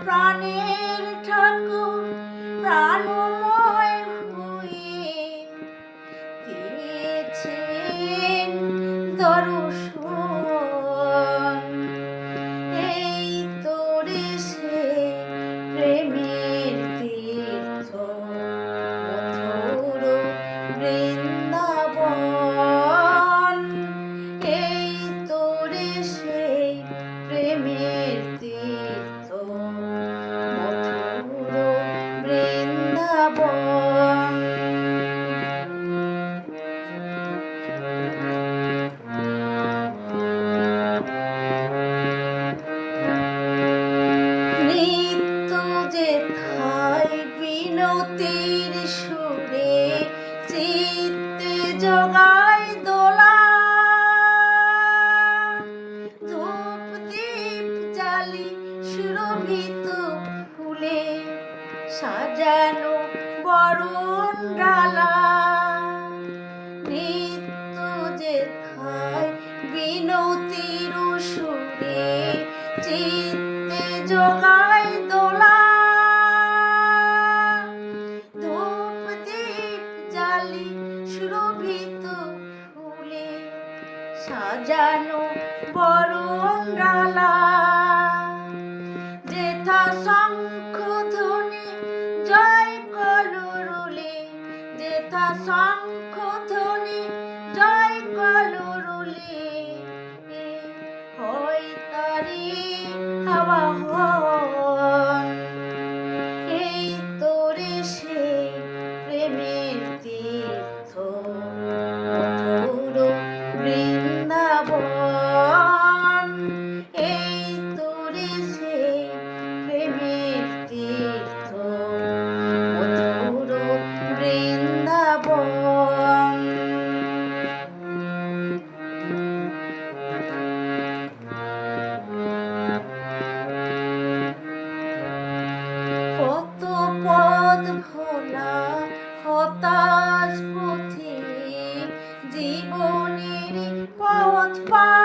প্রাণের ঠাকুর ভক্তির সুরে চিত্তে জগায় দোলা। ধূপ দীপ জালি সুরভিত ফুলে সাজানো বরণ ডালা। সাজানো বরণ ডালা যেথা শঙ্খ ধ্বনি জয় কলরুলি। যেথা শঙ্খ জীবনের পথ পা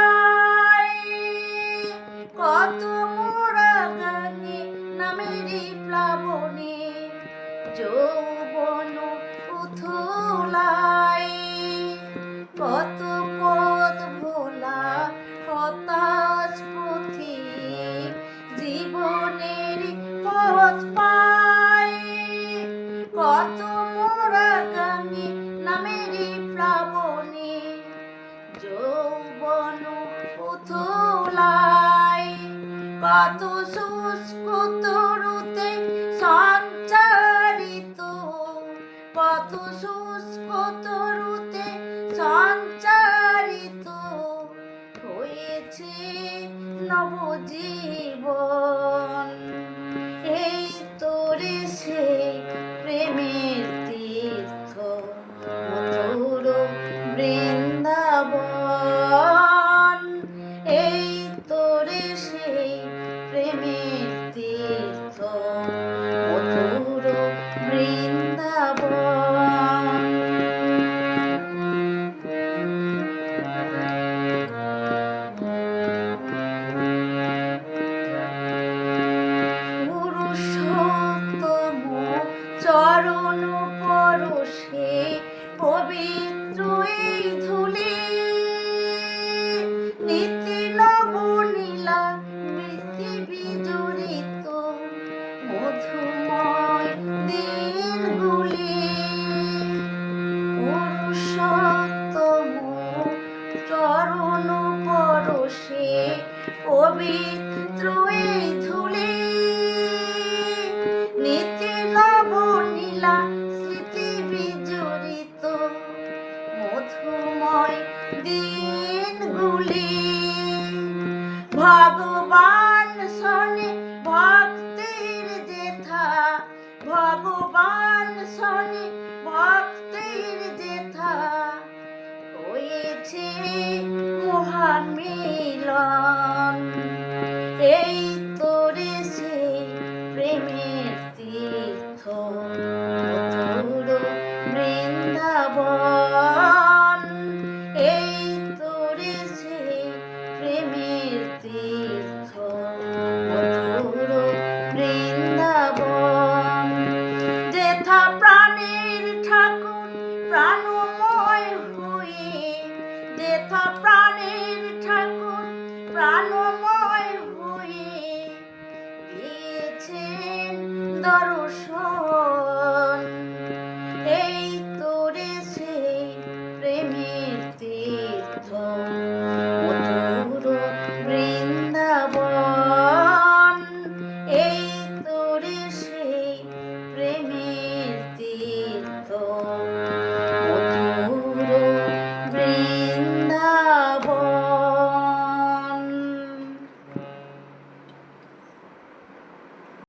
কত রুতে সঞ্চারিত। কত সংস্কৃত রুতে সঞ্চারিত। হয়েছে নবজীবন। এই তোরে সে প্রেমের তীর্থ। মধুর breathe through it ধুলি। নিচে নব নীলা স্মৃতি বিজড়িত মধুময় দিনগুলি। ভগবান